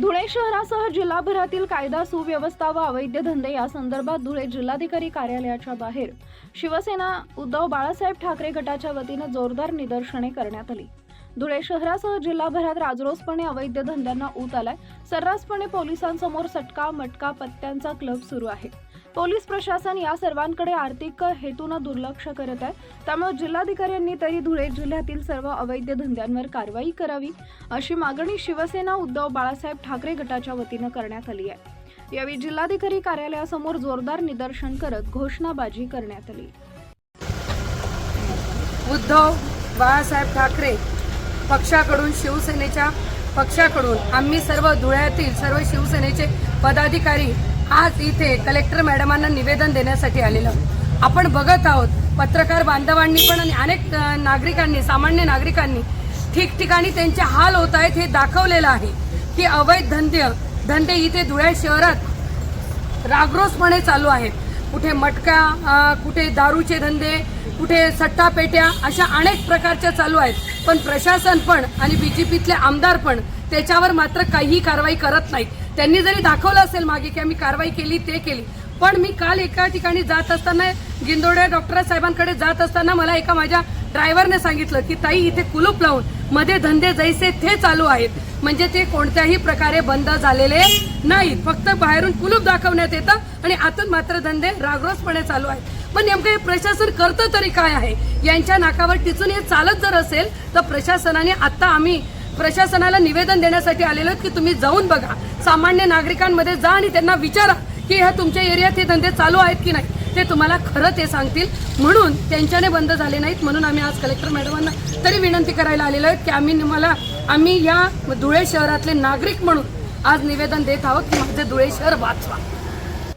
धुळे शहरासह जिल्हाभरातील कायदा सुव्यवस्था व अवैध धंदे या संदर्भात धुळे जिल्हाधिकारी कार्यालयाच्या बाहेर शिवसेना उद्धव बाळासाहेब ठाकरे गटाच्या वतीनं जोरदार निदर्शने करण्यात आली. धुळे शहरासह जिल्हाभरात राजरोसपणे अवैध धंद्यांना ऊत आलाय. सर्रासपणे पोलिसांसमोर सटका मटका पत्त्यांचा क्लब सुरू आहे. पोलीस प्रशासन या सर्वांकडे आर्थिक हेतूनं दुर्लक्ष करत आहे. त्यामुळे जिल्हाधिकाऱ्यांनी तरी धुळे जिल्ह्यातील सर्व अवैध धंद्यांवर कारवाई करावी अशी मागणी शिवसेना उद्धव बाळासाहेब ठाकरे गटाच्या वतीनं करण्यात आली आहे. यावेळी जिल्हाधिकारी कार्यालयासमोर जोरदार निदर्शन करत घोषणाबाजी करण्यात आली. उद्धव बाळासाहेब ठाकरे पक्षाकडून शिवसेनेच्या पक्षाकडून आम्ही सर्व धुळ्यातील सर्व शिवसेनेचे पदाधिकारी आज इथे कलेक्टर मॅडमांना निवेदन देण्यासाठी आलेलो आपण बघत आहोत पत्रकार बांधवांनी पण आणि अनेक नागरिकांनी सामान्य नागरिकांनी ठिकठिकाणी त्यांचे हाल होत आहेत हे दाखवलेलं आहे की अवैध धंदे धंदे इथे धुळ्या शहरात रागरोसपणे चालू आहेत. कुठे मटका कुठे दारूचे धंदे कुठे सट्टा पेट्या अशा अनेक प्रकारच्या चालू आहेत. पण प्रशासन पण आणि बी जे पीतले आमदार पण त्याच्यावर मात्र काहीही कारवाई करत नाहीत. त्यांनी जरी दाखवलं असेल मागे की आम्ही कारवाई केली ते केली. पण मी काल एका ठिकाणी जात असताना गिंदोड्या डॉक्टर साहेबांकडे जात असताना मला एका माझ्या ड्रायव्हरने सांगितलं की ताई इथे कुलूप लावून मध्ये धंदे जैसे ते चालू आहेत. म्हणजे ते कोणत्याही प्रकारे बंद झालेले नाहीत. फक्त बाहेरून कुलूप दाखवण्यात येतं आणि आतून मात्र धंदे रागरोसपणे चालू आहेत. पण नेमकं हे प्रशासन करतं तरी काय आहे? यांच्या नाकावर टिचून हे चालत जर असेल तर प्रशासनाने आता आम्ही प्रशासनाला निवेदन देण्यासाठी आलेलो की तुम्ही जाऊन बघा. सामान्य नागरिकांमध्ये जा आणि त्यांना विचारा की ह्या तुमच्या एरियात हे धंदे चालू आहेत की नाही. ते तुम्हाला खरं ते सांगतील. म्हणून त्यांच्याने बंद झाले नाहीत म्हणून आम्ही आज कलेक्टर मॅडमांना तरी विनंती करायला आलेलो आहेत की आम्ही मला आम्ही या धुळे शहरातले नागरिक म्हणून आज निवेदन देत आहोत की माझे धुळे शहर वाचवा.